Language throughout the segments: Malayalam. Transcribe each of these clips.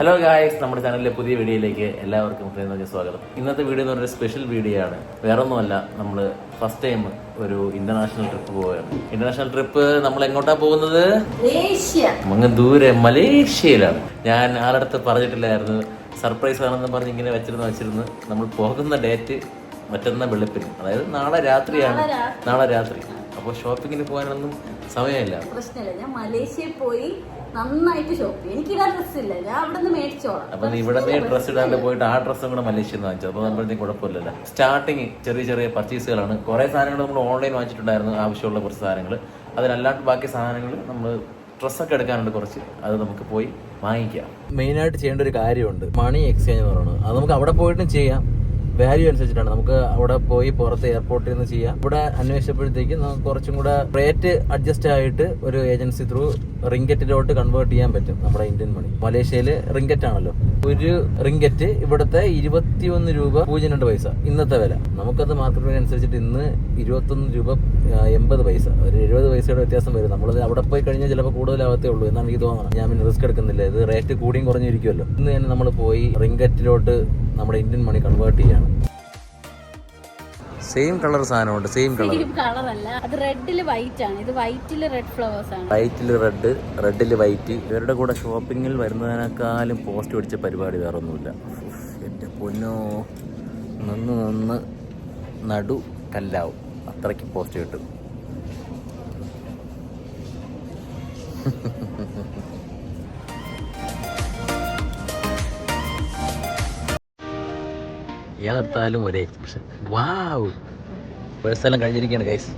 ഹലോ ഗായ്സ് നമ്മുടെ ചാനലിലെ പുതിയ വീഡിയോയിലേക്ക് എല്ലാവർക്കും ഹൃദയം സ്വാഗതം. ഇന്നത്തെ വീഡിയോ എന്ന് പറഞ്ഞൊരു സ്പെഷ്യൽ വീഡിയോ ആണ്. വേറെ ഒന്നുമല്ല നമ്മൾ ഫസ്റ്റ് ടൈം ഒരു ഇന്റർനാഷണൽ ട്രിപ്പ് പോവുകയാണ്. ഇന്റർനാഷണൽ ട്രിപ്പ് നമ്മൾ എങ്ങോട്ടാ പോകുന്നത്? അങ്ങ് ദൂരെ മലേഷ്യയിലാണ്. ഞാൻ ആരടുത്ത് പറഞ്ഞിട്ടില്ലായിരുന്നു. സർപ്രൈസ് ആണെന്ന് പറഞ്ഞ് ഇങ്ങനെ വെച്ചിരുന്നു വെച്ചിരുന്ന്. നമ്മൾ പോകുന്ന ഡേറ്റ് മറ്റന്ന വെളുപ്പിന്. അതായത് നാളെ രാത്രിയാണ്. നാളെ രാത്രി. അപ്പോൾ ഷോപ്പിങ്ങിന് പോകാനൊന്നും സമയമില്ല. പ്രശ്നമില്ല. ഞാൻ മലേഷ്യയിൽ പോയി നന്നായിട്ട് ഷോപ്പ് ചെയ്യും. എനിക്ക് ഇടാൻ ഡ്രസ് ഇല്ല. ഞാൻ അവിടെ നിന്ന് മേടിച്ചോളാം. അപ്പൊ നീ ഇവിടെ ഡ്രസ് ഇടാണ്ട് പോയിട്ട് ആ ഡ്രസ്സും കൂടെ മലേഷ്യ വാങ്ങിച്ചത് അപ്പൊ നമ്മളത്തേക്ക് കുഴപ്പമില്ലല്ലോ. സ്റ്റാർട്ടിങ് ചെറിയ ചെറിയ പർച്ചേസുകളാണ് കുറെ സാധനങ്ങൾ നമ്മൾ ഓൺലൈൻ വാങ്ങിച്ചിട്ടുണ്ടായിരുന്നു ആവശ്യമുള്ള കുറച്ച് സാധനങ്ങൾ. അതിനല്ലാണ്ട് ബാക്കി സാധനങ്ങൾ നമ്മൾ ഡ്രസ്സൊക്കെ എടുക്കാനുണ്ട് കുറച്ച്. അത് നമുക്ക് പോയി വാങ്ങിക്കാം. മെയിനായിട്ട് ചെയ്യേണ്ട ഒരു കാര്യമുണ്ട്. മണി എക്സ്ചേഞ്ച് എന്ന് പറയുന്നത്. അത് നമുക്ക് അവിടെ പോയിട്ടും ചെയ്യാം. വാല്യൂ അനുസരിച്ചിട്ടാണ്. നമുക്ക് അവിടെ പോയി പുറത്ത് എയർപോർട്ടിൽ നിന്ന് ചെയ്യാം. ഇവിടെ അന്വേഷിച്ചപ്പോഴത്തേക്ക് നമുക്ക് കുറച്ചും കൂടെ റേറ്റ് അഡ്ജസ്റ്റ് ആയിട്ട് ഒരു ഏജൻസി ത്രൂ റിങ്കറ്റിലോട്ട് കൺവേർട്ട് ചെയ്യാൻ പറ്റും നമ്മുടെ ഇന്ത്യൻ മണി മലേഷ്യയിൽ റിങ്കറ്റ് ആണല്ലോ. ഒരു റിങ്കറ്റ് ഇവിടുത്തെ ഇരുപത്തിയൊന്ന് രൂപ പൂജ്യം രണ്ട് പൈസ ഇന്നത്തെ വില. നമുക്കത് മാർക്കറ്റ് അനുസരിച്ചിട്ട് ഇന്ന് ഇരുപത്തൊന്ന് രൂപ എൺപത് പൈസ. ഒരു എഴുപത് പൈസയുടെ വ്യത്യാസം വരും നമ്മൾ അവിടെ പോയി കഴിഞ്ഞാൽ ചിലപ്പോൾ കൂടുതലാവത്തേ ഉള്ളൂ. എന്നാണ് എനിക്ക് തോന്നുന്നത്. ഞാൻ പിന്നെ റിസ്ക് എടുക്കുന്നില്ല. ഇത് റേറ്റ് കൂടിയും കുറഞ്ഞിരിക്കുമല്ലോ. ഇന്ന് തന്നെ നമ്മൾ പോയി റിങ്കറ്റിലോട്ട് നമ്മുടെ ഇന്ത്യൻ മണി കൺവേർട്ട് ചെയ്യാണ്. സെയിം കളർ സാധനമുണ്ട് സെയിം കളർ കളറല്ല അത് വൈറ്റ് ആണ്. ഇത് വൈറ്റിൽ റെഡ് ഫ്ലവേഴ്സ് ആണ്. വൈറ്റിൽ റെഡ് റെഡിൽ വൈറ്റ് ഇവരുടെ കൂടെ ഷോപ്പിങ്ങിൽ വരുന്നതിനേക്കാളും പോസ്റ്റ് പിടിച്ച പരിപാടി വേറെ ഒന്നുമില്ല എന്റെ എന്റെ പൊന്നോ. നിന്ന് നിന്ന് നടു കല്ലാവും. അത്രയ്ക്ക് പോസ്റ്റ് കിട്ടും. ഏതെടുത്താലും ഒരേ വാവ് സ്ഥലം കഴിഞ്ഞിരിക്കുകയാണ് ഗൈസ്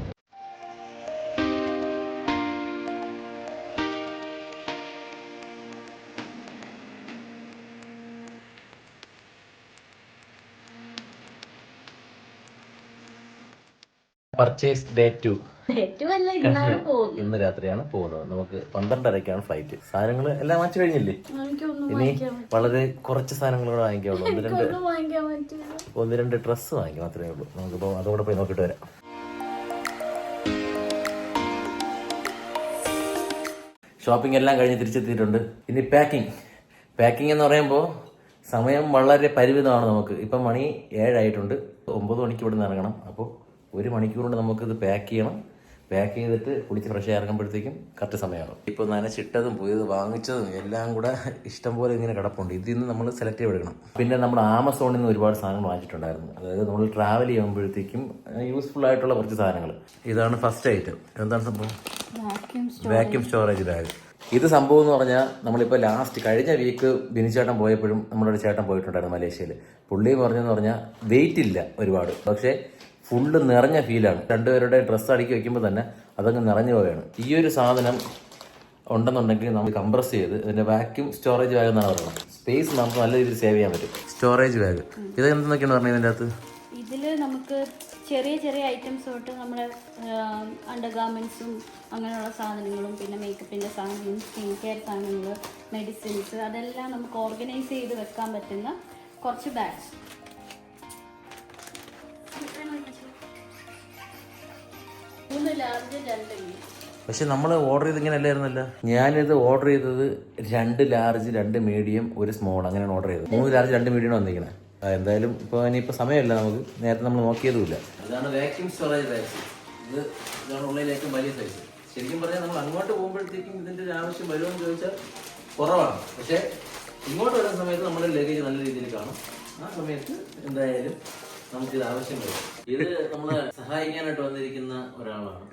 പർച്ചേസ് ഡേ ടു ഇന്ന് രാത്രിയാണ് പോകുന്നത്. നമുക്ക് പന്ത്രണ്ടരക്കാണ് ഫ്ലൈറ്റ് സാധനങ്ങൾ എല്ലാം വാങ്ങിച്ചു കഴിഞ്ഞില്ലേ? ഇനി വളരെ കുറച്ച് സാധനങ്ങൾ കൂടെ വാങ്ങിക്കാവുള്ളൂ ഒന്ന് രണ്ട് ഒന്ന് രണ്ട് ഡ്രസ്സ് വാങ്ങിക്കാം മാത്രമേ ഉള്ളൂ. നമുക്കിപ്പോൾ അതോടെ പോയി നോക്കിട്ട് വരാം. ഷോപ്പിംഗ് എല്ലാം കഴിഞ്ഞ് തിരിച്ചെത്തിയിട്ടുണ്ട്. ഇനി പാക്കിംഗ് പാക്കിംഗ് എന്ന് പറയുമ്പോൾ സമയം വളരെ പരിമിതമാണ് നമുക്ക്. ഇപ്പം മണി ഏഴായിട്ടുണ്ട്. ഒമ്പത് മണിക്ക് ഇവിടെ നിന്ന് ഇറങ്ങണം. അപ്പോൾ ഒരു മണിക്കൂർ കൊണ്ട് നമുക്കിത് പാക്ക് ചെയ്യണം. പാക്ക് ചെയ്തിട്ട് കുളിച്ച് ഫ്രഷ് ഇറങ്ങുമ്പോഴത്തേക്കും കറക്റ്റ് സമയമാണ് ഇപ്പോൾ നനച്ചിട്ടതും പുതിയത് വാങ്ങിച്ചതും എല്ലാം കൂടെ ഇഷ്ടം പോലെ ഇങ്ങനെ കിടപ്പുണ്ട്. ഇതിൽ നിന്ന് നമ്മൾ സെലക്ട് ചെയ്തെടുക്കണം പിന്നെ നമ്മൾ ആമസോണിൽ നിന്ന് ഒരുപാട് സാധനങ്ങൾ വാങ്ങിച്ചിട്ടുണ്ടായിരുന്നു. അതായത് നമ്മൾ ട്രാവൽ ചെയ്യുമ്പോഴത്തേക്കും യൂസ്ഫുൾ ആയിട്ടുള്ള കുറച്ച് സാധനങ്ങൾ. ഇതാണ് ഫസ്റ്റ് ഐറ്റം എന്താണ് സംഭവം? വാക്യൂം വാക്യൂം സ്റ്റോറേജ് ബാഗ് ഇത് സംഭവം എന്ന് പറഞ്ഞാൽ നമ്മളിപ്പോൾ ലാസ്റ്റ് കഴിഞ്ഞ വീക്ക് ബിനിച്ചേട്ടൻ പോയപ്പോഴും നമ്മളൊരു ചേട്ടൻ പോയിട്ടുണ്ടായിരുന്നു മലേഷ്യയിൽ പുള്ളി പറഞ്ഞെന്ന് പറഞ്ഞാൽ വെയിറ്റ് ഇല്ല ഒരുപാട്. പക്ഷേ ഫുള്ള് നിറഞ്ഞ ഫീലാണ് രണ്ടുപേരുടെ ഡ്രസ്സ് അടുക്കി വെക്കുമ്പോൾ തന്നെ അതങ്ങ് നിറഞ്ഞു പോവുകയാണ്. ഈ ഒരു സാധനം ഉണ്ടെന്നുണ്ടെങ്കിൽ നമ്മൾ കംപ്രസ് ചെയ്ത് ഇതിന്റെ വാക്യൂം സ്റ്റോറേജ് ബാഗ് എന്നാണ് പറയുന്നത്. സ്പേസ് നമുക്ക് നല്ല രീതിയിൽ സേവ് ചെയ്യാൻ പറ്റും. സ്റ്റോറേജ് ബാഗ് ഇത് എന്തെന്നൊക്കെയാണ് പറഞ്ഞത് ഇതിന്റെ അകത്ത്? ഇതിൽ നമുക്ക് ചെറിയ ചെറിയ ഐറ്റംസ് തൊട്ട് നമ്മുടെ അണ്ടർ ഗാർമെന്റ്സും അങ്ങനെയുള്ള സാധനങ്ങളും പിന്നെ മേക്കപ്പിന്റെ സാധനങ്ങളും സ്കിൻ കെയർ സാധനങ്ങൾ മെഡിസിൻസ് അതെല്ലാം നമുക്ക് ഓർഗനൈസ് ചെയ്ത് വെക്കാൻ പറ്റുന്ന കുറച്ച് ബാഗ്സ് പക്ഷെ നമ്മൾ ഓർഡർ ചെയ്ത് ഇങ്ങനെ അല്ലായിരുന്നല്ലോ? ഞാനിത് ഓർഡർ ചെയ്തത് രണ്ട് ലാർജ് രണ്ട് മീഡിയം ഒരു സ്മോൾ അങ്ങനെയാണ് ഓർഡർ ചെയ്തത്. മൂന്ന് ലാർജ് രണ്ട് മീഡിയം വന്നിരിക്കുന്നത് എന്തായാലും ഇപ്പോൾ ഇനിയിപ്പോൾ സമയമില്ല നമുക്ക്. നേരത്തെ നമ്മൾ നോക്കിയതുമില്ല. അതാണ് വാക്യൂം സ്റ്റോറേജ് ബാഗ്സ് ഇത് ഇതാണ് ഉള്ളിൽ ഏറ്റവും വലിയ സൈസ് ശരിക്കും പറഞ്ഞാൽ നമ്മൾ അങ്ങോട്ട് പോകുമ്പോഴത്തേക്കും ഇതിന്റെ ഒരു ആവശ്യം വരുമോ എന്ന് ചോദിച്ചാൽ കുറവാണ്. പക്ഷേ ഇങ്ങോട്ട് വരുന്ന സമയത്ത് നമ്മുടെ ലഗേജ് നല്ല രീതിയിൽ കാണും. ആ സമയത്ത് എന്തായാലും നമുക്ക് ഇത് ആവശ്യം ഇത് നമ്മളെ സഹായിക്കാനായിട്ട് വന്നിരിക്കുന്ന ഒരാളാണ്.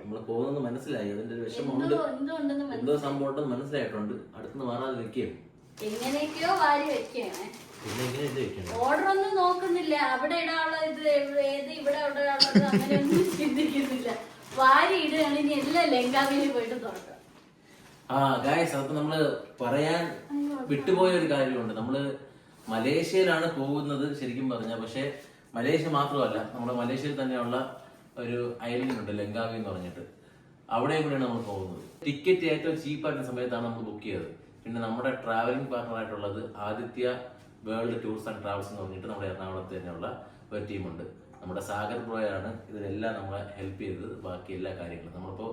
നമ്മൾ പോകുന്നത് മനസ്സിലായി. അതിന്റെ ഒരു വിഷമമുണ്ട്. എന്തോ സംഭവം മനസ്സിലായിട്ടുണ്ട്. അടുത്തുനിന്ന് മാറാതെ നിൽക്കുകയും എങ്ങനെയൊക്കെയോ വാരി വെക്കുകയാണ്. ഓർഡർ ഒന്നും നോക്കുന്നില്ല. അവിടെ ഇടാനുള്ള ഇത് ഏത് ഇവിടെ അവിടെ അങ്ങനെയൊന്നും ചിന്തിക്കുന്നില്ല. വാരി ഇടുകയാണ്. ഇനി എല്ലാം ലങ്കാവിയിൽ പോയിട്ട് തുറക്കാം. ആ ഗായസ് അപ്പൊ നമ്മൾ പറയാൻ വിട്ടുപോയ ഒരു കാര്യമുണ്ട്. നമ്മൾ മലേഷ്യയിലാണ് പോകുന്നത് ശരിക്കും പറഞ്ഞ പക്ഷെ മലേഷ്യ മാത്രമല്ല നമ്മുടെ മലേഷ്യയിൽ തന്നെയുള്ള ഒരു ഐലൻഡ് ഉണ്ട് ലങ്കാവി എന്ന് പറഞ്ഞിട്ട്. അവിടെ കൂടെയാണ് നമ്മൾ പോകുന്നത്. ടിക്കറ്റ് ഏറ്റവും ചീപ്പായിട്ടുള്ള സമയത്താണ് നമ്മൾ ബുക്ക് ചെയ്തത്. പിന്നെ നമ്മുടെ ട്രാവലിംഗ് പാർട്ണർ ആയിട്ടുള്ളത് Aditya world tours and travels എന്ന് പറഞ്ഞിട്ട് നമ്മുടെ എറണാകുളത്ത് തന്നെയുള്ള ഒരു ടീമുണ്ട് നമ്മുടെ സാഗർ ബ്രോയാണ് ഇതിലെല്ലാം നമ്മളെ ഹെൽപ്പ് ചെയ്തത് ബാക്കി എല്ലാ കാര്യങ്ങളും. നമ്മളിപ്പോ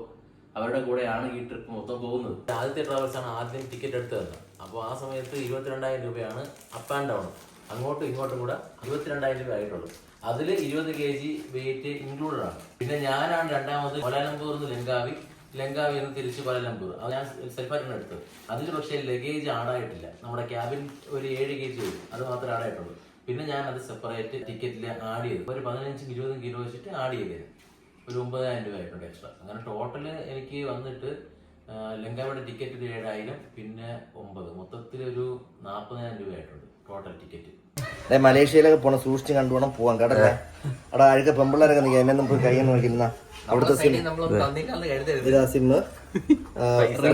അവരുടെ കൂടെയാണ് ഈ ട്രിപ്പ് മൊത്തം പോകുന്നത്. ആദ്യത്തെ ആണ് ആദ്യം ടിക്കറ്റ് എടുത്ത് തന്നത്. അപ്പോൾ ആ സമയത്ത് ഇരുപത്തിരണ്ടായിരം രൂപയാണ് അപ്പ് ആൻഡ് ഡൗൺ അങ്ങോട്ടും ഇങ്ങോട്ടും കൂടെ ഇരുപത്തിരണ്ടായിരം രൂപ ആയിട്ടുള്ളൂ. അതിൽ ഇരുപത് കെ ജി വെയിറ്റ് ഇൻക്ലൂഡഡ് ആണ്. പിന്നെ ഞാനാണ് രണ്ടാമത് കൊലാലംപൂർ നിന്ന് ലങ്കാവി. ലങ്കാവി നിന്ന് തിരിച്ച് കൊലാലംപൂർ. അത് ഞാൻ സെൽഫായിട്ടാണ് എടുത്തത്. അതിൽ പക്ഷേ ലഗേജ് ആടായിട്ടില്ല നമ്മുടെ ക്യാബിൻ ഒരു ഏഴ് കെ ജി വരും. അത് മാത്രമേ ആടായിട്ടുള്ളൂ പിന്നെ ഞാൻ അത് സെപ്പറേറ്റ് ടിക്കറ്റിൽ ആഡ് ചെയ്തു. ഒരു പതിനഞ്ചും ഇരുപതും കിലോ വെച്ചിട്ട് ആഡ് ചെയ്തത് ഒരു ഒമ്പതിനായിരം രൂപ ആയിട്ടുണ്ട് എക്സ്ട്രാ അങ്ങനെ ടോട്ടൽ എനിക്ക് വന്നിട്ട് ലങ്കാവിയുടെ ടിക്കറ്റ് ഒരു ഏഴായിരം പിന്നെ ഒമ്പത്. മൊത്തത്തിൽ ഒരു നാൽപ്പതിനായിരം രൂപ ആയിട്ടുണ്ട് ടോട്ടൽ ടിക്കറ്റ് മലേഷ്യയിലൊക്കെ പോണം സൂക്ഷിച്ച് കണ്ടുപോണം പോവാൻ കടല അവിടെ അഴുക്ക പെമ്പിള്ളേരൊക്കെ നീ എന്നെ പോയി കൈ നോക്കിയിരുന്ന. അവിടുത്തെ സിം ഇതാ സിമ്മ്.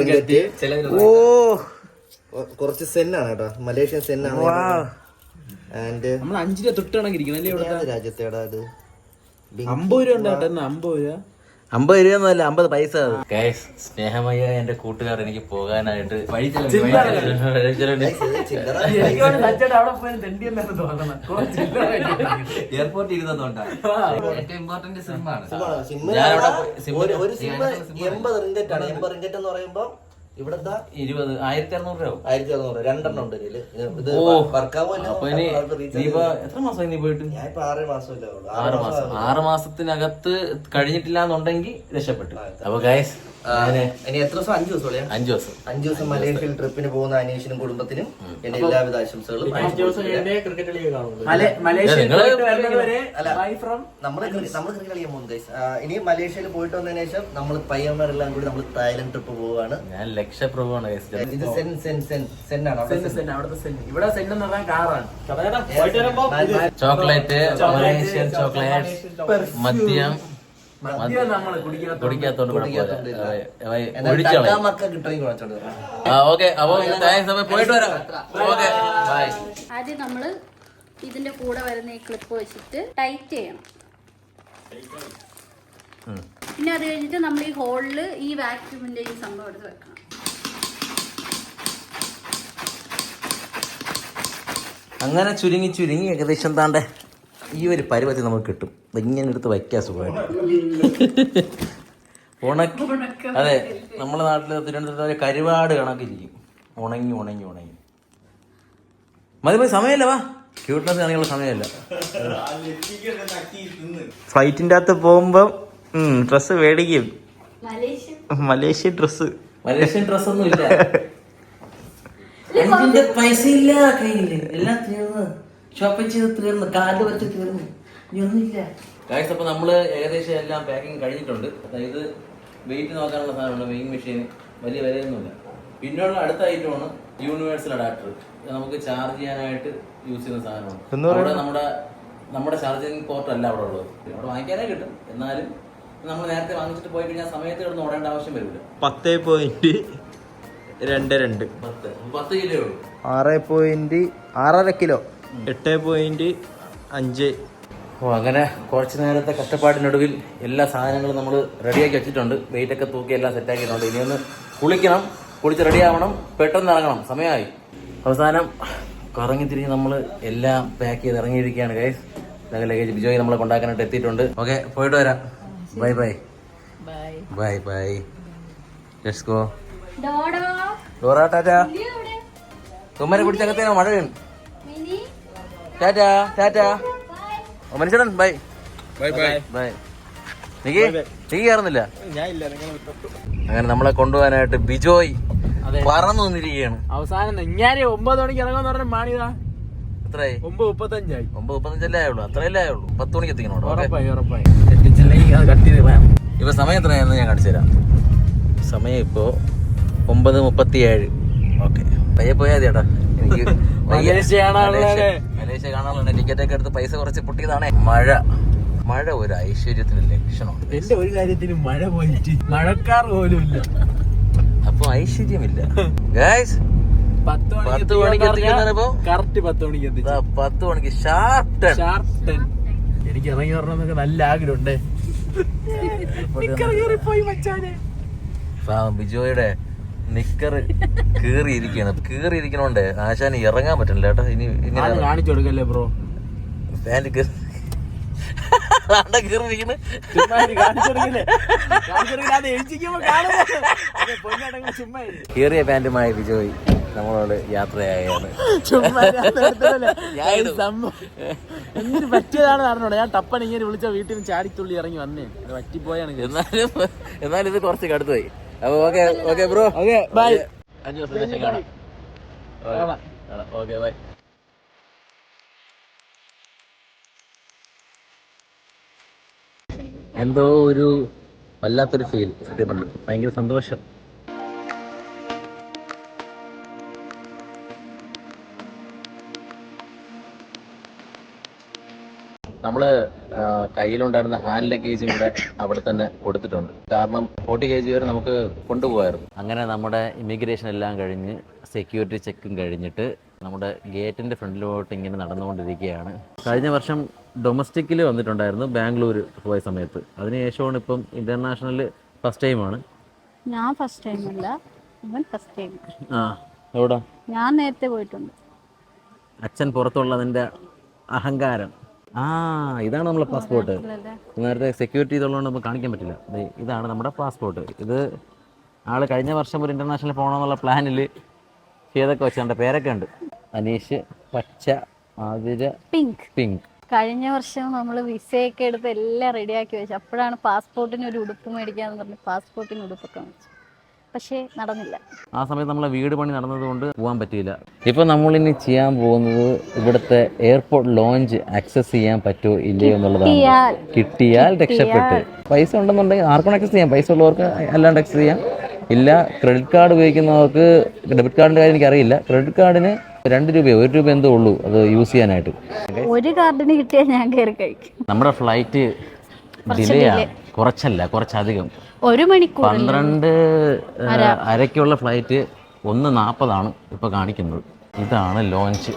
റിംഗറ്റ് ഓ കുറച്ച് സെന്നാണ് കേട്ടോ. മലേഷ്യൻ സെന്നാണ് ആൻഡ് നമ്മൾ അഞ്ചു രൂപ തൊട്ട് കണക്കിരിക്കുന്നല്ലേ ഏത് രാജ്യത്തേടാ ഇത്? അമ്പത് രൂപ ഉണ്ടാട്ടെ അമ്പത് രൂപ. അമ്പത് രൂപ അമ്പത് പൈസ. സ്നേഹമയ്യ എന്റെ കൂട്ടുകാർ എനിക്ക് പോകാനായിട്ട് വഴി എയർപോർട്ടിൽ ഇരുന്നതുകൊണ്ടാണ് ഏറ്റവും ഇമ്പോർട്ടന്റ് സിമ്മാണ് സിമ്മ് ഞാനവിടെ സിം ഒരു സിനിമ എൺപത് റിങ്കറ്റ് ആണ് എൺപത് റിംഗറ്റ് എന്ന് പറയുമ്പോ ഇവിടത്തെ ഇരുപത് ആയിരത്തി അറുന്നൂറ് രൂപ. ആയിരത്തി അറുന്നൂറ് രണ്ടെണ്ണം ഉണ്ട് ഇതിൽ. ഇത് എത്ര മാസമായി നീ പോയിട്ട്? ഞാൻ ഇപ്പൊ ആറ് മാസമല്ലേ ആറ് മാസം. ആറ് മാസത്തിനകത്ത് കഴിഞ്ഞിട്ടില്ല എന്നുണ്ടെങ്കിൽ രക്ഷപ്പെട്ടു. അപ്പൊ ഗൈസ് ഇനി എത്ര ദിവസം? അഞ്ചു ദിവസം അഞ്ചു ദിവസം. അഞ്ചു ദിവസം മലേഷ്യയിൽ ട്രിപ്പിന് പോകുന്ന അനീഷിനും കുടുംബത്തിനും എന്റെ എല്ലാവിധ ആശംസകളും ക്രിക്കറ്റ് നമ്മൾ കളിക്കാൻ ഗൈസ് ഇനി മലേഷ്യയിൽ പോയിട്ട് വന്നതിന് ശേഷം നമ്മൾ പയ്യന്മാരെല്ലാം കൂടി നമ്മൾ തായ്ലൻഡ് ട്രിപ്പ് പോവാണ് ഞാൻ ലക്ഷപ്രഭുവാണ് ഇത് സെൻ ആണ്. അവിടെ ചോക്ലേറ്റ് മലേഷ്യൻ ചോക്ലേറ്റ് മദ്യം. ആദ്യം നമ്മൾ കുടിക്കാത്ത കുടിക്കാത്തോണ്ട് കുടിക്കാത്തോണ്ട് ഇല്ല. എന്നാൽ ഒഴിച്ചോളെ. ടക്കാമക്ക കിട്ടുമെങ്കിൽ വാങ്ങിച്ചോണ്ട് വരാം. ആ ഓക്കെ അപ്പൊ താങ്ക്സ് അപ്പൊ പോയിട്ട് വരാം. ഓക്കെ ബൈ ആദ്യം നമ്മൾ ഇതിന്റെ കൂടെ വരുന്ന ഈ ക്ലിപ്പ് വെച്ചിട്ട് ടൈറ്റ് ചെയ്യണം. പിന്നെ അത് കഴിഞ്ഞിട്ട് നമ്മൾ ഈ ഹോളിൽ ഈ വാക്യൂമിന്റെ ഈ സംഭവം എടുത്ത് വെക്കണം. അങ്ങനെ ചുരുങ്ങി ചുരുങ്ങി ഏകദേശം താണ്ട ഈ ഒരു പരുവത്തിൽ നമുക്ക് കിട്ടും. ഇങ്ങനെ എടുത്ത് വയ്ക്കാൻ സുഖമായിട്ട്. ഉണക്കി അതെ നമ്മുടെ നാട്ടിൽ തിരുവനന്തപുരത്ത് ഒരു കരുവാട് കണക്കിരിക്കും. ഉണങ്ങി ഉണങ്ങി ഉണങ്ങി. മതി മതി സമയമില്ല വാ. ക്യൂട്ട്നസ് കാണിയുള്ള സമയമില്ല. ഫ്ലൈറ്റിന്റെ അകത്ത് പോകുമ്പം ഡ്രസ്സ് മേടിക്കും. മലേഷ്യ മലേഷ്യ ഡ്രസ്സ് മലേഷ്യൻ ഡ്രസ്സൊന്നും ഇല്ല അഞ്ചിന്റെ പൈസ ഇല്ല കയ്യിൽ. എല്ലാം തീർന്ന്. ഷോപ്പിംഗ് ചെയ്ത് തീർന്ന്. കാൽ വെച്ച് തീർന്നു. ഇനിയൊന്നുമില്ല കാഴ്ച അപ്പൊ നമ്മൾ ഏകദേശം എല്ലാം പാക്കിംഗ് കഴിഞ്ഞിട്ടുണ്ട്. അതായത് വെയിറ്റ് നോക്കാനുള്ള സാധനമുണ്ട് വെയിങ് മെഷീൻ വലിയ വിലയൊന്നുമില്ല. പിന്നെയുള്ള അടുത്ത ഐറ്റമാണ് യൂണിവേഴ്സൽ അഡാപ്റ്റർ നമുക്ക് ചാർജ് ചെയ്യാനായിട്ട് യൂസ് ചെയ്യുന്ന സാധനമാണ്. അവിടെ നമ്മുടെ നമ്മുടെ ചാർജിങ് പോർട്ട് അല്ല അവിടെ ഉള്ളത്. അവിടെ വാങ്ങിക്കാനേ കിട്ടും. എന്നാലും നമ്മൾ നേരത്തെ വാങ്ങിച്ചിട്ട് പോയി കഴിഞ്ഞാൽ സമയത്ത് കിടന്ന് ഓടേണ്ട ആവശ്യം വരില്ല. പത്ത് പോയിന്റ് രണ്ട് രണ്ട്. പത്ത്. പത്ത് കിലോ ഉള്ളൂ. ആറ് പോയിന്റ് ആറര കിലോ. എട്ട് പോയിന്റ് അഞ്ച്. ഓ അങ്ങനെ കുറച്ച് നേരത്തെ കഷ്ടപ്പാടിനൊടുവിൽ എല്ലാ സാധനങ്ങളും നമ്മൾ റെഡിയാക്കി വെച്ചിട്ടുണ്ട്. വെയിറ്റ് ഒക്കെ തൂക്കി എല്ലാം സെറ്റാക്കിയിട്ടുണ്ട് ഇനി ഒന്ന് കുളിക്കണം. കുളിച്ച് റെഡിയാവണം ആവണം. പെട്ടെന്ന് ഇറങ്ങണം. സമയമായി. അവസാനം കറങ്ങി തിരിഞ്ഞ് നമ്മൾ എല്ലാം പാക്ക് ചെയ്ത് ഇറങ്ങിയിരിക്കുകയാണ് ഗൈസ് ലഗേജ് ബിജോയ് നമ്മളെ കൊണ്ടാക്കാനായിട്ട് എത്തിയിട്ടുണ്ട്. ഓക്കെ പോയിട്ട് വരാം. Bye bye bye bye let's go Dora Tata? തുമ്മനെ പിടിച്ചകത്തേനോ മഴ ടാറ്റാ ടാറ്റാ. ബൈ. മനുഷ്യടൻ ബൈ. Bye bye. ബൈ. നിക്ക് നീ കയറുന്നില്ല? അങ്ങനെ നമ്മളെ കൊണ്ടുപോകാനായിട്ട് ബിജോയ് പറന്നു വന്നിരിക്കുകയാണ് അവസാനം ഞാൻ ഒമ്പത് മണിക്ക് ഇറങ്ങാന്ന് പറഞ്ഞ മാണിതാ? എത്രയായി? ഒമ്പത് മുപ്പത്തഞ്ചായി. ഒമ്പത് മുപ്പത്തഞ്ചല്ലേ ആയുള്ളൂ? അത്രയല്ലേ ആയുള്ളൂ? പത്ത് മണിക്ക് എത്തിക്കണം ഉറപ്പായി ഉറപ്പായി. ഇപ്പൊ സമയം എത്രയാണെന്ന് ഞാൻ കാണിച്ചു തരാം. സമയം ഇപ്പോ ഒമ്പത് മുപ്പത്തി ഏഴ് ഓക്കെ. പയ്യെ പോയാ മതി ചേട്ടാ എനിക്ക്. മലേഷ്യ കാണാനുള്ള ടിക്കറ്റ് ഒക്കെ എടുത്ത് പൈസ കുറച്ച് പൊട്ടിയതാണേ. മഴ. മഴ ഒരു ഐശ്വര്യത്തിന് ലക്ഷണമാണ്. എന്റെ ഒരു കാര്യത്തിന് മഴ പോയിട്ട് മഴക്കാർ പോലും ഇല്ല. അപ്പൊ ഐശ്വര്യമില്ല. ഗൈസ് പത്ത് മണിക്ക് എത്തിക്കുന്നതിനിപ്പോ? കറക്റ്റ് പത്ത് മണിക്ക് എത്തിച്ചു. പത്ത് മണിക്ക് ഷാർപ്പ് ഷാർപ്പ് ടെൻ എനിക്ക് ഇറങ്ങി വരണമെന്നൊക്കെ നല്ല ആഗ്രഹമുണ്ട്. ബിജോയുടെ നിക്കർ കീറിയിരിക്കുകയാണ് കീറിയിരിക്കണോണ്ട് ആശാന് ഇറങ്ങാൻ പറ്റണില്ല കേട്ടോ. ഇനി ഇങ്ങനെ കാണിച്ചു കൊടുക്കല്ലേ ബ്രോ? പാന്റ് കീറി ഇരി. കീറിയ പാന്റുമായി ബിജോയ് നമ്മളോട് യാത്രയായാണ്. എന്തിന് പറ്റിയതാണ് കാരണം ഞാൻ ടപ്പൻ ഇങ്ങനെ വിളിച്ച വീട്ടിൽ നിന്ന് ചാടിത്തുള്ളി ഇറങ്ങി വന്നേ. പറ്റിപ്പോയാണ് എന്നാലും എന്നാലും ഇത് കുറച്ച് കടുത്തുപോയി. അപ്പൊ okay okay bro. Okay bye. അഞ്ചു ദിവസം ശേഷം കാണാം. Okay bye. എന്തോ ഒരു വല്ലാത്തൊരു ഫീൽ സത്യം പറഞ്ഞു. ഭയങ്കര സന്തോഷം. നമ്മൾ ആ, കയ്യിലുണ്ടായിരുന്ന ഹാൻഡ് ലഗേജും കൂടെ അവിടെ തന്നെ കൊടുത്തിട്ടുണ്ട്. കാരണം ഫോർട്ടി കെ ജി വരെ നമുക്ക് കൊണ്ടുപോകായിരുന്നു അങ്ങനെ നമ്മുടെ ഇമിഗ്രേഷൻ എല്ലാം കഴിഞ്ഞ് സെക്യൂരിറ്റി ചെക്കും കഴിഞ്ഞിട്ട് നമ്മുടെ ഗേറ്റിന്റെ ഫ്രണ്ടിലോട്ട് ഇങ്ങനെ നടന്നുകൊണ്ടിരിക്കുകയാണ്. കഴിഞ്ഞ വർഷം ഡൊമസ്റ്റിക്കിൽ വന്നിട്ടുണ്ടായിരുന്നു ബാംഗ്ലൂർ പോയ സമയത്ത്. അതിനുശേഷമാണ് ഇപ്പം ഇന്റർനാഷണൽ ഫസ്റ്റ് ടൈമാണ് ഞാൻ ഫസ്റ്റ് ടൈം അല്ല ഇവൻ ഫസ്റ്റ് ടൈം ആ എവിടെ? ഞാൻ നേരത്തെ പോയിട്ടുണ്ട്. അച്ഛൻ പുറത്തുള്ളതിന്റെ അഹങ്കാരം. ആ ഇതാണ് നമ്മളെ പാസ്പോർട്ട് നേരത്തെ സെക്യൂരിറ്റി ഇതുള്ളതുകൊണ്ട് നമുക്ക് കാണിക്കാൻ പറ്റില്ല. ഇതാണ് നമ്മുടെ പാസ്പോർട്ട് ഇത് ആൾ കഴിഞ്ഞ വർഷം ഒരു ഇന്റർനാഷണൽ പോകണമെന്നുള്ള പ്ലാനിൽ ചെയ്തൊക്കെ വെച്ചാൽ പേരൊക്കെ ഉണ്ട്. അനീഷ് പച്ച ആതിര പിങ്ക് പിങ്ക് കഴിഞ്ഞ വർഷം നമ്മൾ വിസയൊക്കെ എടുത്ത് എല്ലാം റെഡിയാക്കി വെച്ചു. അപ്പോഴാണ് പാസ്പോർട്ടിന് ഒരു ഉടുപ്പ് മേടിക്കാന്ന് പറഞ്ഞ് പാസ്പോർട്ടിന് ഉടുപ്പൊക്കെ മേടിച്ചു പക്ഷേ നടന്നില്ല. ആ സമയത്ത് നമ്മളെ വീട് പണി നടന്നതുകൊണ്ട് പോകാൻ പറ്റിയില്ല. ഇപ്പൊ നമ്മളിനി ചെയ്യാൻ പോകുന്നത് ഇവിടുത്തെ എയർപോർട്ട് ലോഞ്ച് ആക്സസ് ചെയ്യാൻ പറ്റുമോ ഇല്ലയോ എന്നുള്ളതാണ്. കിട്ടിയാൽ. കിട്ടിയാൽ രക്ഷപ്പെട്ട്. പൈസ ഉണ്ടെന്നുണ്ടെങ്കിൽ ആർക്കും ആക്സസ് ചെയ്യാം. പൈസ ഉള്ളവർക്ക് അല്ലാണ്ട് ആക്സസ് ചെയ്യാം. ഇല്ല ക്രെഡിറ്റ് കാർഡ് ഉപയോഗിക്കുന്നവർക്ക് ഡെബിറ്റ് കാർഡിന്റെ കാര്യം എനിക്കറിയില്ല. ക്രെഡിറ്റ് കാർഡിന് രണ്ട് രൂപയോ ഒരു രൂപ എന്തോ ഉള്ളൂ അത് യൂസ് ചെയ്യാനായിട്ട്. ഒരു കാർഡിന് കിട്ടിയാൽ ഞാൻ കയറി കഴിക്കും. നമ്മുടെ ഫ്ലൈറ്റ് ഡിലേ കുറച്ചല്ല കുറച്ചധികം. ഒരു മണിക്കൂർ പന്ത്രണ്ട് അരയ്ക്കുള്ള ഫ്ലൈറ്റ് ഒന്ന് നാൽപ്പതാണ് ഇപ്പോൾ കാണിക്കുന്നത്. ഇതാണ് ലോഞ്ച്.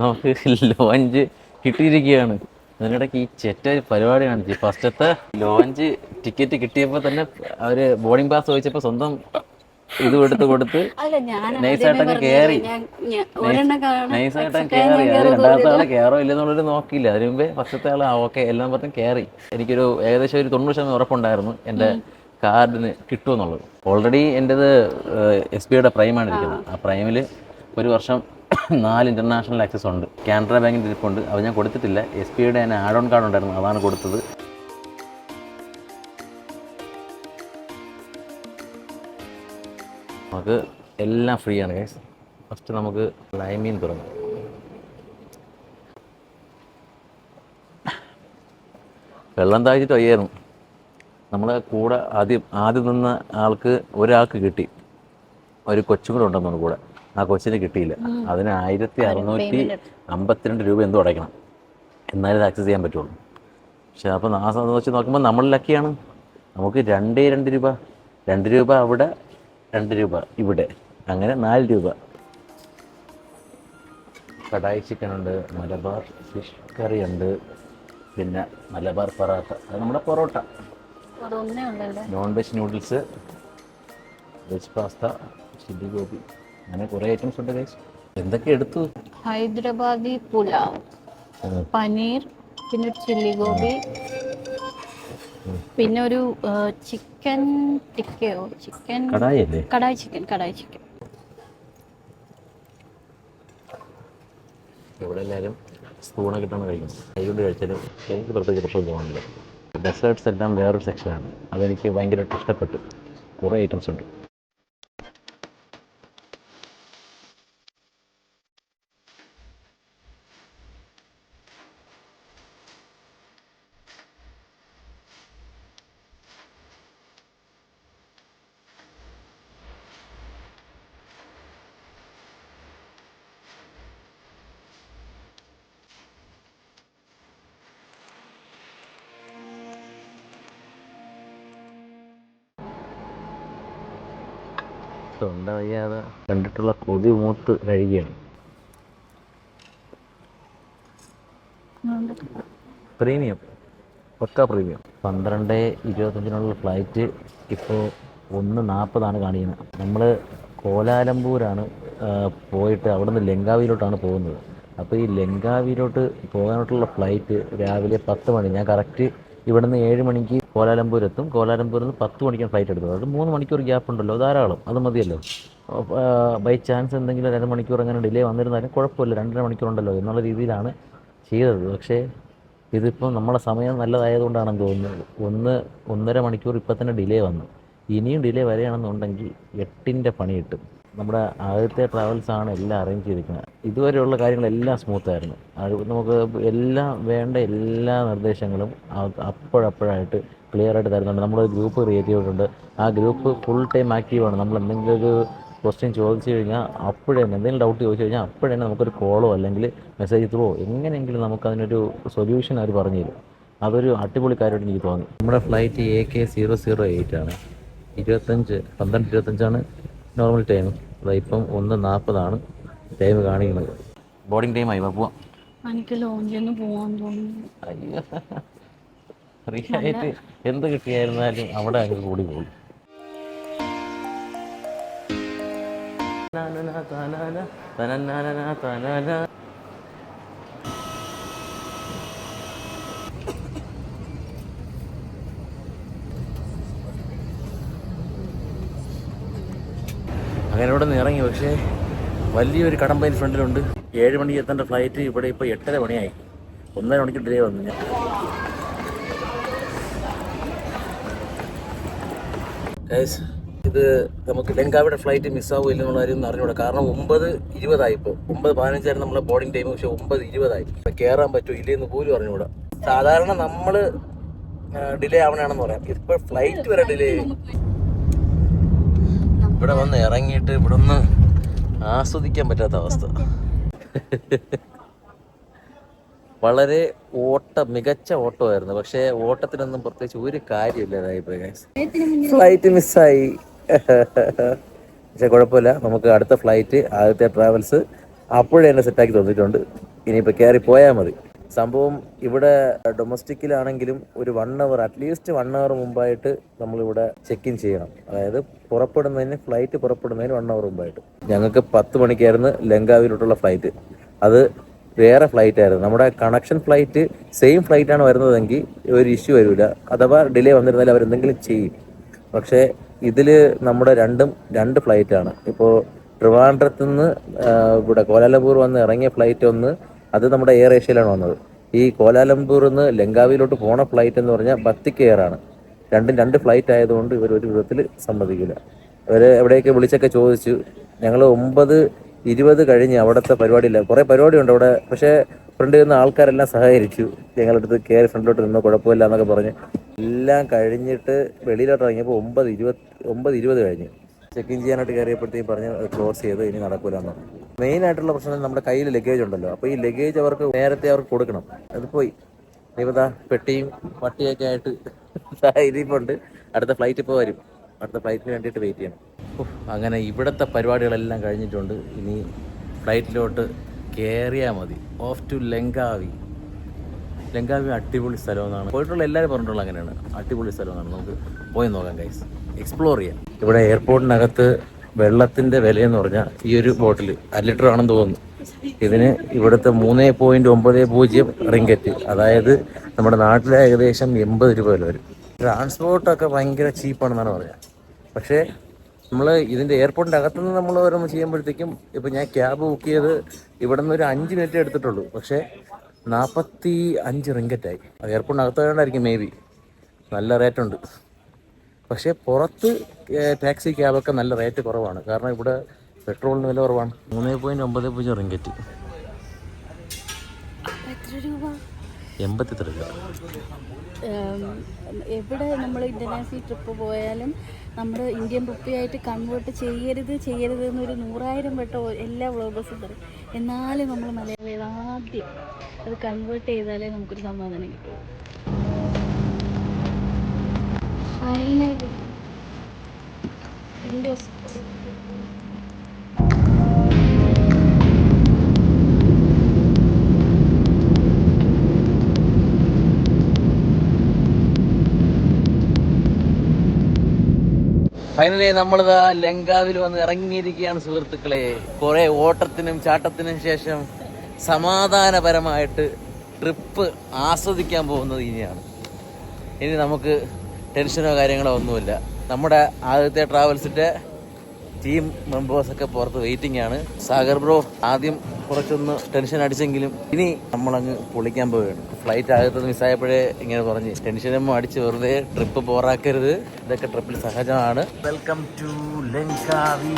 നമുക്ക് ലോഞ്ച് കിട്ടിയിരിക്കുകയാണ്. അതിനിടയ്ക്ക് ഈ ചെറ്റ പരിപാടി കാണിച്ചു. ഫസ്റ്റത്തെ ലോഞ്ച് ടിക്കറ്റ് കിട്ടിയപ്പോൾ തന്നെ അവർ ബോർഡിംഗ് പാസ് ചോദിച്ചപ്പോൾ സ്വന്തം ഇത് എടുത്ത് കൊടുത്ത് നൈസായിട്ടൊക്കെ നൈസായിട്ടങ്ങ് കയറി നൈസായിട്ടൊക്കെ നൈസായിട്ടങ്ങ് കയറി അത് രണ്ടാമത്തെ ആളെ കയറോ ഇല്ലെന്നുള്ളൊരു നോക്കിയില്ല. അതിന് മുമ്പേ ഫസ്റ്റത്തെ ആൾ ഓക്കെ എല്ലാം പറഞ്ഞ് കയറി എനിക്കൊരു ഏകദേശം ഒരു തൊണ്ണൂറ് ശതമാനം ഉറപ്പുണ്ടായിരുന്നു എന്റെ കാർഡിന് കിട്ടുമെന്നുള്ളത്. ഓൾറെഡി എന്റെത് എസ് ബിയുടെ പ്രൈമാണ് ഇരിക്കുന്നത്. ആ. പ്രൈമിൽ ഒരു വർഷം നാല് ഇന്റർനാഷണൽ ആക്സസ് ഉണ്ട്. കാനറ ബാങ്കിന്റെ ഇരിപ്പുണ്ട് അത് ഞാൻ കൊടുത്തിട്ടില്ല. എസ് ബിയുടെ തന്നെ ആഡ് ഓൺ കാർഡ് ഉണ്ടായിരുന്നു. അതാണ് കൊടുത്തത്. നമുക്ക് എല്ലാം ഫ്രീ ആണ് ഗൈസ് ഫസ്റ്റ് നമുക്ക് ലൈമീൻ തുടങ്ങാം. വെള്ളം താഴ്ച്ചിട്ട് വയ്യായിരുന്നു. നമ്മളെ കൂടെ ആദ്യം ആദ്യം നിന്ന ആൾക്ക് ഒരാൾക്ക് കിട്ടി. ഒരു കൊച്ചും കൂടെ തോന്നുന്നു കൂടെ. ആ കൊച്ചിന് കിട്ടിയില്ല. അതിന് ആയിരത്തി അറുന്നൂറ്റി അമ്പത്തിരണ്ട് രൂപ എന്തോ അടയ്ക്കണം. എന്നാലും ഇത് ആക്സസ് ചെയ്യാൻ പറ്റുള്ളൂ. പക്ഷെ അപ്പോൾ ആ വെച്ച് നോക്കുമ്പോൾ നമ്മൾ ലക്കിയാണ് നമുക്ക് രണ്ടേ രണ്ട് രൂപ രണ്ട് രൂപ അവിടെ രണ്ട് രൂപ ഇവിടെ. അങ്ങനെ നാല് രൂപ. കടായി ചിക്കൻ ഉണ്ട് മലബാർ ഫിഷ് കറി ഉണ്ട് പിന്നെ മലബാർ പൊറോട്ട. അത് നമ്മുടെ parotta. Non veg noodles veg pasta chilli gobi അങ്ങനെ കുറേ ഐറ്റംസ് ഉണ്ട് ഗൈസ് എന്തൊക്കെ എടുത്തു? ഹൈദരാബാദി പുലാവ് പനീർ പിന്നെ ചില്ലി ഗോബി പിന്നെ ഒരു ചിക്കൻ ടിക്കയോ? ചിക്കൻ കടായി അല്ലേ കടായി ചിക്കൻ കടായി ചിക്കൻ. ഇവിടെ എല്ലാവരും സ്പൂണൊക്കെ കിട്ടണം കഴിക്കും കൈകൊണ്ട് കഴിച്ചാലും എനിക്ക് പ്രത്യേകിച്ച് പ്രശ്നം തോന്നുന്നില്ല ഡെസേർട്ട്സ് എല്ലാം വേറൊരു സെക്ഷനാണ് അതെനിക്ക് ഭയങ്കരമായിട്ട് ഇഷ്ടപ്പെട്ടു. കുറേ ഐറ്റംസ് ഉണ്ട്. വയ്യാതെ കണ്ടിട്ടുള്ള കൊതി മൂത്ത് കഴിയുകയാണ്. പ്രീമിയം. പക്ക പ്രീമിയം. പന്ത്രണ്ട് ഇരുപത്തഞ്ചിനുള്ള ഫ്ലൈറ്റ് ഇപ്പോൾ ഒന്ന് നാൽപ്പതാണ് കാണിക്കുന്നത്. നമ്മൾ കോലാലംപൂരാണ് പോയിട്ട് അവിടെ നിന്ന് ലങ്കാവിയിലോട്ടാണ് പോകുന്നത്. അപ്പോൾ ഈ ലങ്കാവിയിലോട്ട് പോകാനായിട്ടുള്ള ഫ്ലൈറ്റ് രാവിലെ പത്ത് മണി. ഞാൻ കറക്റ്റ് ഇവിടുന്ന് ഏഴ് മണിക്ക് കോലാലംപൂരെത്തും. കോലാലംപൂരിൽ നിന്ന് പത്ത് മണിക്കാണ് ഫ്ലൈറ്റ് എടുത്തത്. അത് മൂന്ന് മണിക്കൂർ ഗ്യാപ്പ് ഉണ്ടല്ലോ ധാരാളം. അത് മതിയല്ലോ? ബൈ ചാൻസ് എന്തെങ്കിലും രണ്ട് മണിക്കൂർ അങ്ങനെ ഡിലേ വന്നിരുന്നാലും കുഴപ്പമില്ല. രണ്ടര മണിക്കൂറുണ്ടല്ലോ. എന്നുള്ള രീതിയിലാണ് ചെയ്തത്. പക്ഷേ ഇതിപ്പോൾ നമ്മളെ സമയം നല്ലതായതുകൊണ്ടാണെന്ന് തോന്നുന്നത് ഒന്ന് ഒന്നര മണിക്കൂർ ഇപ്പം തന്നെ ഡിലേ വന്നു. ഇനിയും ഡിലേ വരികയാണെന്നുണ്ടെങ്കിൽ എട്ടിന്റെ പണി കിട്ടും. നമ്മുടെ ആദ്യത്തെ ട്രാവൽസാണ് എല്ലാം അറേഞ്ച് ചെയ്തിരിക്കുന്നത്. ഇതുവരെയുള്ള കാര്യങ്ങളെല്ലാം സ്മൂത്തായിരുന്നു നമുക്ക് എല്ലാം വേണ്ട എല്ലാ നിർദ്ദേശങ്ങളും അപ്പോഴപ്പോഴായിട്ട് ക്ലിയർ ആയിട്ട് തരുന്നുണ്ട്. നമ്മളൊരു ഗ്രൂപ്പ് ക്രിയേറ്റ് ചെയ്തിട്ടുണ്ട്. ആ ഗ്രൂപ്പ് ഫുൾ ടൈം ആക്റ്റീവാണ് നമ്മൾ എന്തെങ്കിലും ഒരു ക്വസ്റ്റ്യൻ ചോദിച്ചു കഴിഞ്ഞാൽ അപ്പോഴേ തന്നെ എന്തെങ്കിലും ഡൗട്ട് ചോദിച്ചു കഴിഞ്ഞാൽ അപ്പോഴേ തന്നെ നമുക്കൊരു കോളോ അല്ലെങ്കിൽ മെസ്സേജ് ത്രോ എങ്ങനെയെങ്കിലും നമുക്കതിനൊരു സൊല്യൂഷൻ അവർ പറഞ്ഞു തരും. അതൊരു അടിപൊളി കാര്യമായിട്ട് എനിക്ക് തോന്നി. നമ്മുടെ flight A K zero zero eight ആണ്. ഇരുപത്തഞ്ച് പന്ത്രണ്ട് ഇരുപത്തഞ്ചാണ് നോർമൽ ടൈം അതായത് ഇപ്പം ഒന്ന് നാൽപ്പതാണ് ടൈം കാണിക്കുന്നത്. ബോർഡിംഗ് ടൈം ആയി പോവാം. എനിക്ക് ലോഞ്ചിൽ പോകാൻ തോന്നുന്നു. അയ്യോ. ഫ്രീ ആയിട്ട് എന്ത് കിട്ടിയായിരുന്നാലും അവിടെ അങ്ങ് കൂടി പോകും അങ്ങനെ ഇവിടെ നിന്ന് ഇറങ്ങി പക്ഷേ വലിയൊരു കടമ്പയിൽ ഫ്രണ്ടിലുണ്ട്. ഏഴ് മണിക്ക് എത്തേണ്ട ഫ്ലൈറ്റ് ഇവിടെ ഇപ്പോൾ എട്ടര മണിയായി. ഒന്നര മണിക്ക് ഡിലേ വന്നു ഞാൻ. Guys, ഇത് നമുക്ക് ലങ്കാവിടെ ഫ്ലൈറ്റ് മിസ്സാവോ ഇല്ലെന്നുള്ള കാര്യം അറിഞ്ഞൂടാ കാരണം ഒമ്പത് ഇരുപതായി ഇപ്പോൾ ഒമ്പത് പതിനഞ്ചായിരുന്നു നമ്മളെ ബോർഡിംഗ് ടൈം പക്ഷെ ഒമ്പത് ഇരുപതായി. കയറാൻ പറ്റുമോ ഇല്ലയെന്ന് പോലും അറിഞ്ഞൂടാ സാധാരണ നമ്മൾ ഡിലേ ആവണാണെന്ന് പറയാം. ഇപ്പോൾ ഫ്ലൈറ്റ് വരെ ഡിലേ ഇവിടെ വന്ന് ഇറങ്ങിയിട്ട് ഇവിടെ ഒന്ന് ആസ്വദിക്കാൻ പറ്റാത്ത അവസ്ഥ. വളരെ ഓട്ട മികച്ച ഓട്ടമായിരുന്നു. പക്ഷേ ഓട്ടത്തിനൊന്നും പ്രത്യേകിച്ച് ഒരു കാര്യമില്ല ഫ്ലൈറ്റ് മിസ്സായി പക്ഷെ കുഴപ്പമില്ല. നമുക്ക് അടുത്ത ഫ്ലൈറ്റ് ആദ്യത്തെ ട്രാവൽസ് അപ്പോഴേ എന്നെ സെറ്റാക്കി തന്നിട്ടുണ്ട്. ഇനിയിപ്പോൾ കയറി പോയാൽ മതി. സംഭവം ഇവിടെ ഡൊമസ്റ്റിക്കിലാണെങ്കിലും ഒരു one hour at least one hour മുമ്പായിട്ട് നമ്മളിവിടെ ചെക്ക് ഇൻ ചെയ്യണം. അതായത് പുറപ്പെടുന്നതിന് ഫ്ലൈറ്റ് പുറപ്പെടുന്നതിന് വൺ അവർ മുമ്പായിട്ട്. ഞങ്ങൾക്ക് പത്ത് മണിക്കായിരുന്നു ലങ്കാവിലോട്ടുള്ള ഫ്ലൈറ്റ് അത് വേറെ ഫ്ലൈറ്റ് ആയിരുന്നു. നമ്മുടെ കണക്ഷൻ ഫ്ലൈറ്റ് സെയിം ഫ്ലൈറ്റ് ആണ് വരുന്നതെങ്കിൽ ഒരു ഇഷ്യൂ വരില്ല അഥവാ ഡിലേ വന്നിരുന്നാലും അവരെന്തെങ്കിലും ചെയ്യും. പക്ഷേ ഇതിൽ നമ്മുടെ രണ്ടും രണ്ട് ഫ്ലൈറ്റാണ് ഇപ്പോൾ ട്രിവാൻഡ്രത്ത് നിന്ന് ഇവിടെ കോലാലംപൂർ വന്ന് ഇറങ്ങിയ ഫ്ലൈറ്റ് ഒന്ന് അത് നമ്മുടെ എയർ ഏഷ്യയിലാണ് വന്നത്. ഈ കോലാലംപൂരിൽ നിന്ന് ലങ്കാവിയിലോട്ട് പോണ ഫ്ലൈറ്റ് എന്ന് പറഞ്ഞാൽ ബത്തിക്ക് എയർ ആണ്. രണ്ടും രണ്ട് ഫ്ലൈറ്റ് ആയതുകൊണ്ട് ഇവർ ഒരു വിധത്തിൽ സമ്മതിക്കില്ല. ഇവർ എവിടെയൊക്കെ വിളിച്ചൊക്കെ ചോദിച്ചു. ഞങ്ങൾ ഒമ്പത് ഇരുപത് കഴിഞ്ഞ് അവിടുത്തെ പരിപാടിയില്ല കുറേ പരിപാടിയുണ്ട് അവിടെ. പക്ഷേ ഫ്രണ്ട് നിന്ന് ആൾക്കാരെല്ലാം സഹകരിച്ചു. ഞങ്ങളുടെ അടുത്ത് കയറി ഫ്രണ്ടിലോട്ട് നിന്നോ കുഴപ്പമില്ല എന്നൊക്കെ പറഞ്ഞ് എല്ലാം കഴിഞ്ഞിട്ട് വെളിയിലോട്ട് ഇറങ്ങിയപ്പോൾ ഒമ്പത് ഇരുപത് ഒമ്പത് ഇരുപത് കഴിഞ്ഞ്. ചെക്ക് ഇൻ ചെയ്യാനായിട്ട് കയറിയപ്പോഴത്തേക്കും പറഞ്ഞ് ക്ലോസ് ചെയ്ത് ഇനി നടക്കൂലെന്ന് മെയിൻ ആയിട്ടുള്ള പ്രശ്നം നമ്മുടെ കയ്യിൽ ലഗേജ് ഉണ്ടല്ലോ. അപ്പോൾ ഈ ലഗേജ് അവർക്ക് നേരത്തെ അവർക്ക് കൊടുക്കണം. അത് പോയി. ഇനിയിപ്പോൾ പെട്ടിയും പട്ടിയൊക്കെ ആയിട്ട് ഇരിപ്പുണ്ട്. അടുത്ത ഫ്ലൈറ്റ് ഇപ്പോൾ വരും. അടുത്ത ഫ്ലൈറ്റിന് വേണ്ടിയിട്ട് വെയിറ്റ് ചെയ്യണം. അങ്ങനെ ഇവിടുത്തെ പരിപാടികളെല്ലാം കഴിഞ്ഞിട്ടുണ്ട്. ഇനി ഫ്ലൈറ്റിലോട്ട് കയറിയാൽ മതി. ഓഫ് ടു ലങ്കാവി ലങ്കാവി അടിപൊളി സ്ഥലമെന്നാണ്. പോയിട്ടുള്ള എല്ലാവരും പറഞ്ഞിട്ടുള്ള അങ്ങനെയാണ്. അടിപൊളി സ്ഥലമെന്നാണ്. നമുക്ക് പോയി നോക്കാം ഗൈസ് എക്സ്പ്ലോർ ചെയ്യാം. ഇവിടെ എയർപോർട്ടിനകത്ത് വെള്ളത്തിന്റെ വിലയെന്ന് പറഞ്ഞാൽ ഈ ഒരു ബോട്ടിൽ അര ലിറ്റർ ആണെന്ന് തോന്നുന്നു. ഇതിന് ഇവിടുത്തെ മൂന്ന് പോയിന്റ് ഒമ്പത് പൂജ്യം റിങ്കറ്റ് അതായത് നമ്മുടെ നാട്ടിലെ ഏകദേശം എൺപത് രൂപ വില വരും. ട്രാൻസ്പോർട്ടൊക്കെ ഭയങ്കര ചീപ്പാണെന്നാണ് പറയുക. പക്ഷേ നമ്മൾ ഇതിന്റെ എയർപോർട്ടിന്റെ അകത്തുനിന്ന് നമ്മൾ ഓരോന്ന് ചെയ്യുമ്പോഴത്തേക്കും ഇപ്പം ഞാൻ ക്യാബ് ബുക്ക് ചെയ്ത് ഇവിടെ നിന്ന് ഒരു അഞ്ച് മിനിറ്റ് എടുത്തിട്ടുള്ളൂ. പക്ഷേ നാൽപ്പത്തി അഞ്ച് റിങ്കറ്റായി. അത് എയർപോർട്ടിനകത്തായതുകൊണ്ടായിരിക്കും മേ ബി നല്ല റേറ്റുണ്ട് പക്ഷേ പുറത്ത് ടാക്സി ക്യാബൊക്കെ നല്ല റേറ്റ് കുറവാണ്. കാരണം ഇവിടെ പെട്രോളിന് വില കുറവാണ്. മൂന്ന് പോയിന്റ് ഒമ്പത് പൂജ്യം റിങ്കറ്റ്. രൂപ? എൺപത്തി രൂപ എവിടെ നമ്മൾ ഇന്റർനാഷണൽ ട്രിപ്പ് പോയാലും നമ്മൾ ഇന്ത്യൻ റുപ്പിയായിട്ട് കൺവേർട്ട് ചെയ്യരുത് ചെയ്യരുത് എന്നൊരു നൂറായിരം വട്ടം എല്ലാ വ്ളോഗേഴ്സും പറയും. എന്നാലും നമ്മൾ മലയാളികൾ ആദ്യം അത് കൺവേർട്ട് ചെയ്താലേ നമുക്കൊരു സമാധാനം കിട്ടും. ഫൈനലി നമ്മളിതാ ലങ്കാവിൽ വന്ന് ഇറങ്ങിയിരിക്കുകയാണ് സുഹൃത്തുക്കളെ. കുറെ ഓട്ടത്തിനും ചാട്ടത്തിനും ശേഷം സമാധാനപരമായിട്ട് ട്രിപ്പ് ആസ്വദിക്കാൻ പോകുന്നത് ഇനിയാണ്. ഇനി നമുക്ക് ടെൻഷനോ കാര്യങ്ങളോ ഒന്നുമില്ല. നമ്മുടെ ആദ്യത്തെ ട്രാവൽസിന്റെ ടീം മെമ്പേഴ്സ് ഒക്കെ പുറത്ത് വെയിറ്റിംഗ് ആണ്. സാഗർ ബ്രോ ആദ്യം കുറച്ചൊന്ന് ടെൻഷൻ അടിച്ചെങ്കിലും ഇനി നമ്മളങ്ങ് പൊളിക്കാൻ പോവുകയാണ്. ഫ്ലൈറ്റ് ആകത്തത് മിസ്സായപ്പോഴേ ഇങ്ങനെ പറഞ്ഞ് ടെൻഷനും അടിച്ച് വെറുതെ ട്രിപ്പ് പോറാക്കരുത്. ഇതൊക്കെ ട്രിപ്പിൽ സഹജമാണ്. Welcome to Langkawi